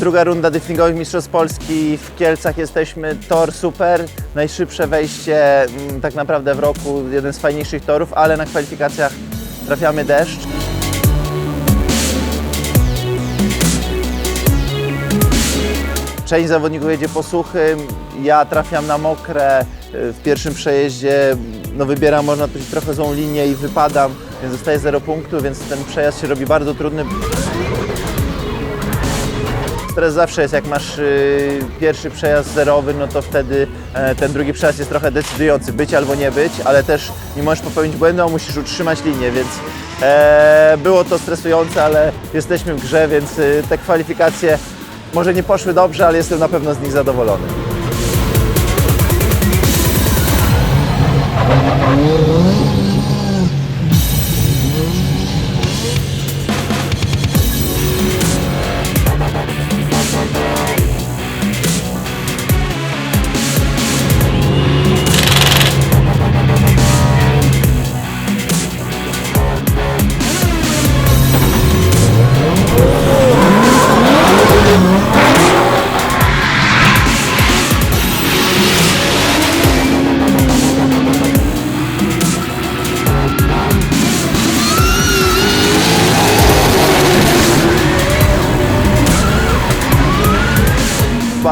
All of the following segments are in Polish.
druga runda driftingowych Mistrzostw Polski w Kielcach jesteśmy. Tor super, najszybsze wejście mm, tak naprawdę w roku, jeden z fajniejszych torów, ale na kwalifikacjach trafiamy deszcz. Część zawodników jedzie po suchym, ja trafiam na mokre. W pierwszym przejeździe no wybieram, można powiedzieć, trochę złą linię i wypadam, więc dostaję 0 punktów, więc ten przejazd się robi bardzo trudny. Stres zawsze jest, jak masz y, pierwszy przejazd zerowy, no to wtedy e, ten drugi przejazd jest trochę decydujący, być albo nie być, ale też nie możesz popełnić błędu, a musisz utrzymać linię, więc e, było to stresujące, ale jesteśmy w grze, więc y, te kwalifikacje może nie poszły dobrze, ale jestem na pewno z nich zadowolony.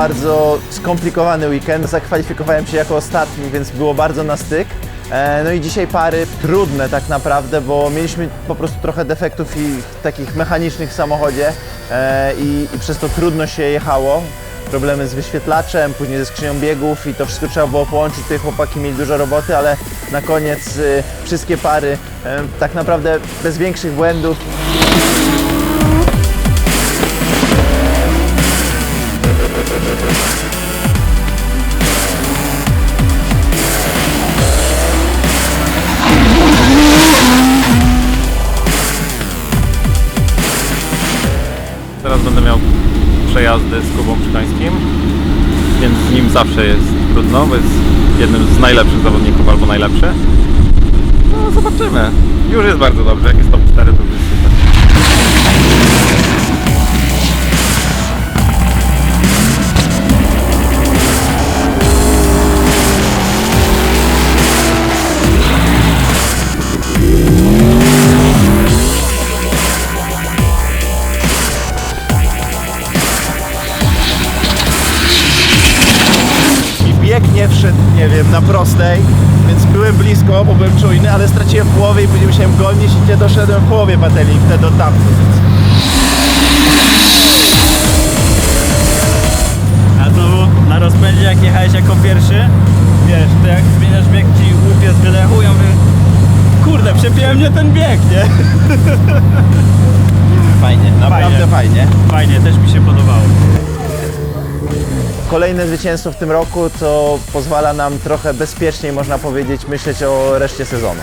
Bardzo skomplikowany weekend. Zakwalifikowałem się jako ostatni, więc było bardzo na styk. E, No i dzisiaj pary trudne tak naprawdę, bo mieliśmy po prostu trochę defektów i takich mechanicznych w samochodzie e, i, i przez to trudno się jechało. Problemy z wyświetlaczem, później ze skrzynią biegów i to wszystko trzeba było połączyć. Tutaj chłopaki mieli dużo roboty, ale na koniec y, wszystkie pary e, tak naprawdę bez większych błędów. Teraz będę miał przejazdy z Kubą Przykańskim, więc z nim zawsze jest trudno, bo jest jednym z najlepszych zawodników albo najlepszy. No zobaczymy. Już jest bardzo dobrze, jak jest top 4 to nie wszedł, nie wiem, na prostej, więc byłem blisko, bo byłem czujny, ale straciłem w połowie i później musiałem gonić i gdzie doszedłem w połowie bateli i wtedy. Więc... A to na rozpędzie jak jechałeś jako pierwszy, wiesz, to jak zmieniasz bieg ci łupie z wydechu, ja mówię, kurde, przepiłem mnie ten bieg, nie? Fajnie, naprawdę fajnie. Fajnie, też mi się podobało. Kolejne zwycięstwo w tym roku, co pozwala nam trochę bezpieczniej, można powiedzieć, myśleć o reszcie sezonu.